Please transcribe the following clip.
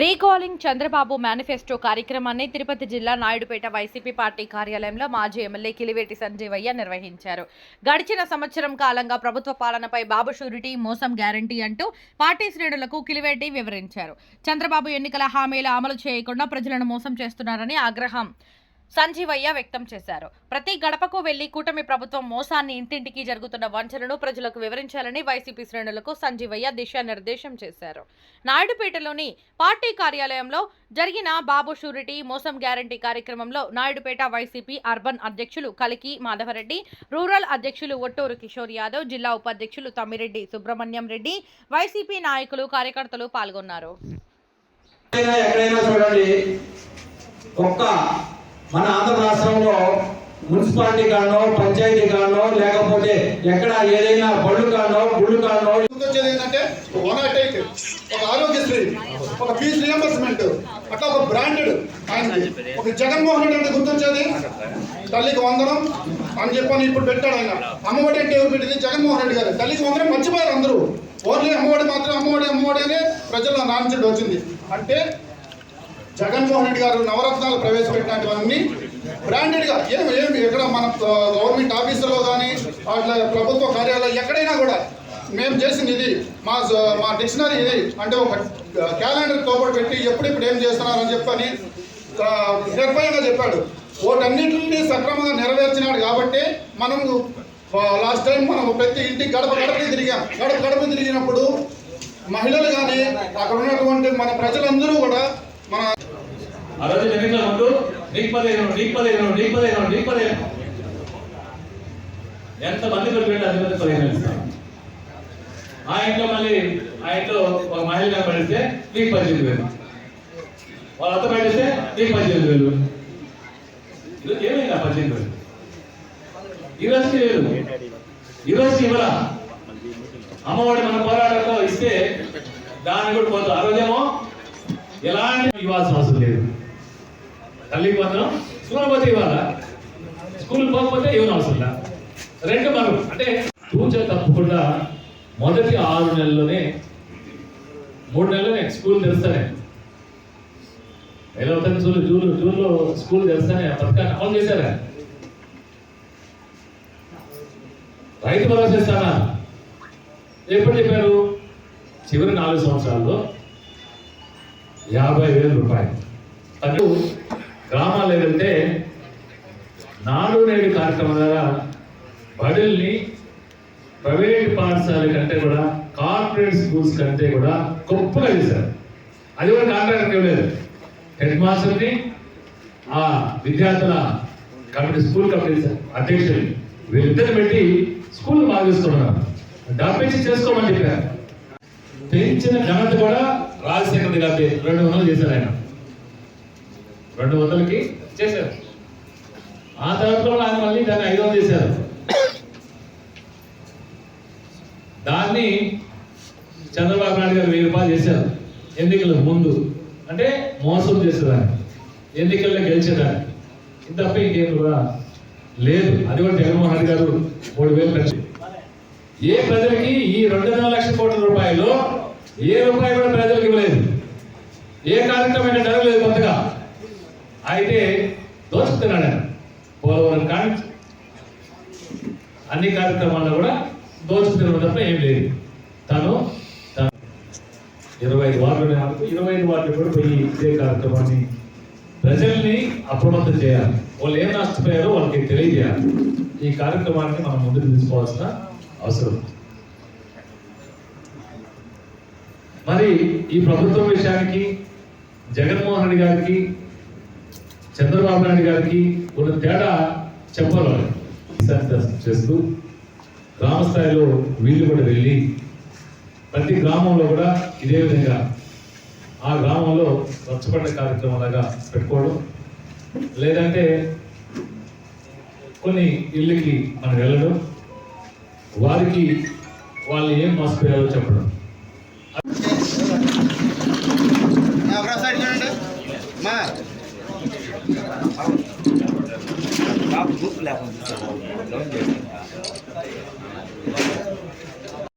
Recalling Chandrababu manifesto కార్యక్రమాన్ని తిరుపతి జిల్లా Naidupeta YCP party కార్యాలయంలో మాజీ ఎమ్మెల్యే కిలివేటి సంజీవయ్య నిర్వహించారు. గడిచిన సంవత్సరం కాలంగా ప్రభుత్వ పాలనపై బాబు షూరిటీ మోసం గ్యారంటీ అంటూ పార్టీ శ్రేణులకు కిలివేటి వివరించారు. చంద్రబాబు ఎన్నికల హామీలు అమలు చేయకుండా ప్రజలను మోసం చేస్తున్నారని ఆగ్రహం సంజీవయ్య వ్యక్తం చేశారు. ప్రతి గడపకు వెళ్ళి కూటమి ప్రభుత్వం మోసాన్ని ఇంటింటికి జరుగుతున్న వంచనను ప్రజలకు వివరించాలని వైసీపీ శ్రేణులకు సంజీవయ్య దిశానిర్దేశం చేశారు. నాయుడుపేటలోని పార్టీ కార్యాలయంలో జరిగిన బాబు షూరిటీ మోసం గ్యారంటీ కార్యక్రమంలో నాయుడుపేట వైసీపీ అర్బన్ అధ్యక్షులు కలికి మాధవరెడ్డి రూరల్ అధ్యక్షులు ఒట్టూరు కిషోర్ యాదవ్ జిల్లా ఉపాధ్యక్షులు తమ్మిరెడ్డి సుబ్రహ్మణ్యం రెడ్డి వైసీపీ నాయకులు కార్యకర్తలు పాల్గొన్నారు. ఒక్క మన ఆంధ్ర రాష్ట్రంలో మున్సిపాలిటీ కానో పంచాయతీ కానో లేకపోతే ఎక్కడ ఏదైనా బళ్ళు కానో గుళ్ళు కానో. వచ్చేది ఏంటంటే వన్ నాట్ ఎయిట్ ఒక ఆరోగ్యశ్రీ ఒక ఫీజు రియంబర్స్మెంట్ అట్లా ఒక బ్రాండెడ్ ఆయన ఒక జగన్మోహన్ రెడ్డి అంటే గుర్తొచ్చేది? తల్లికి వందనం అని చెప్పని ఇప్పుడు పెట్టాడు ఆయన. అమ్మఒడి అంటే ఎవరు పెట్టింది? జగన్మోహన్ రెడ్డి గారు. తల్లికి వందనం మర్చిపోయారు అందరూ. ఓన్లీ అమ్మఒడి మాత్రం అమ్మఒడి అమ్మఒడి అనే ప్రజల్లో నాన్సెడ్ వచ్చింది. అంటే జగన్మోహన్ రెడ్డి గారు నవరత్నాలు ప్రవేశపెట్టినటువన్నీ బ్రాండెడ్గా. ఏం ఏం ఎక్కడ మన గవర్నమెంట్ ఆఫీసులో కానీ అట్లా ప్రభుత్వ కార్యాలయం ఎక్కడైనా కూడా మేము చేసింది ఇది. మా మా డిక్షనరీ ఇది. అంటే ఒక క్యాలెండర్ తోపడి పెట్టి ఎప్పుడెప్పుడు ఏం చేస్తున్నారని చెప్పని నిర్భయంగా చెప్పాడు. వాటన్నిటిని సక్రమంగా నెరవేర్చినాడు కాబట్టి మనం లాస్ట్ టైం మనం ప్రతి ఇంటికి గడప గడపకి తిరిగాం. గడప గడప తిరిగినప్పుడు మహిళలు కానీ అక్కడ ఉన్నటువంటి మన ప్రజలందరూ కూడా మన ఆ రోజు ఎన్నికల ముందు నీకు పదిహేను నీకు పదిహేను నీకు పదిహేను నీకు పదిహేను. ఎంత మంది పెట్టాడు అది మంది పదిహేను ఇస్తాం ఆ ఇంట్లో మళ్ళీ ఆ ఇంట్లో ఒక మహిళ పడితే నీకు పద్దెనిమిది వేలు. వాళ్ళ అత్త పడితే నీకు పద్దెనిమిది వేలు. ఈరోజు ఏమైంది ఆ పద్దెనిమిది వేలు? ఈరోజు వేలు. ఈరోజు ఇవ్వరా అమ్మఒడి మన పోరాటంలో ఇస్తే దాన్ని కూడా పోతుంది ఆ రోజేమో ఎలాంటి ఇవ్వాల్సిన అవసరం లేదు. తల్లికి మాత్రం స్కూల్ పోతే ఇవ్వాలా? స్కూల్ పోకపోతే ఇవ్వని అవసరం రెండు మనం అంటే తూచ తప్పకుండా మొదటి ఆరు నెలల్లోనే మూడు నెలలోనే స్కూల్ తెరుస్తానే. ఏదో అవుతుంది చూడు జూన్ జూన్లో స్కూల్ తెరుస్తానే పథకాన్ని అమలు చేశారా? రైతు భరోసా ఇస్తానా? ఎప్పుడు చెప్పారు? చివరి నాలుగు సంవత్సరాల్లో యాభై వేల రూపాయలు. అటు గ్రామాల్లో వెళ్తే నాడు నేడు కార్యక్రమం ద్వారా బడుల్ని ప్రైవేట్ పాఠశాల కంటే కూడా కార్పొరేట్ స్కూల్స్ కంటే కూడా గొప్పగా చేశారు. అది కూడా కాంట్రాక్ట్ ఇవ్వలేదు హెడ్ మాస్టర్ని ఆ విద్యార్థుల కమిటీ స్కూల్ కమిటీ అధ్యక్షులు వీళ్ళిద్దరిని పెట్టి స్కూల్ బాగా చూస్తున్నారు డబ్బిచ్చి చేసుకోమని చెప్పారు. పెంచిన ఘనత కూడా రాజశేఖర్ గారి రెండు వందలు చేశారు ఆయన. రెండు వందలకి చేశారు. ఆ తర్వాత ఆయన మళ్ళీ దాన్ని ఐదు వందలు చేశారు. దాన్ని చంద్రబాబు నాయుడు గారు వెయ్యి రూపాయలు చేశారు ఎన్నికల ముందు. అంటే మోసం చేసేదాన్ని ఎన్నికల్లో గెలిచేదాన్ని ఇంత తప్ప ఇంకేం కూడా లేదు. అది కూడా జగన్మోహన్ రెడ్డి గారు మూడు వేలు పెంచి ఏ ప్రజలకి ఈ రెండున్నర లక్షల కోట్ల రూపాయలు ఏ రూపాయి కూడా ప్రజలకు ఇవ్వలేదు. ఏ కార్యక్రమం జరగలేదు కొత్తగా అయితే దోచుకుతున్నాడు ఆయన. పోలవరం కానీ అన్ని కార్యక్రమాల్లో కూడా దోచుకుతున్న తప్ప ఏం లేదు. తను తను ఇరవై ఐదు వార్డులు నాకు ఇరవై ఐదు వార్డులు కూడా పోయి ఇదే కార్యక్రమాన్ని ప్రజల్ని అప్రమత్తం చేయాలి. వాళ్ళు ఏం నష్టపోయారో వాళ్ళకి తెలియజేయాలి. ఈ కార్యక్రమాన్ని మనం ముందుకు తీసుకోవాల్సిన అవసరం. మరి ఈ ప్రభుత్వం విషయానికి జగన్మోహన్ రెడ్డి గారికి చంద్రబాబు నాయుడు గారికి ఉన్న తేడా చెప్పాలి చేస్తూ గ్రామ స్థాయిలో వీళ్ళు కూడా వెళ్ళి ప్రతి గ్రామంలో కూడా ఇదే విధంగా ఆ గ్రామంలో స్వచ్ఛపడ్డ కార్యక్రమం లాగా పెట్టుకోవడం లేదంటే కొన్ని ఇళ్ళకి మనం వెళ్ళడం వారికి వాళ్ళు ఏం మోసపోయారో చెప్పడం. మా గ్రూప్ లేకుండా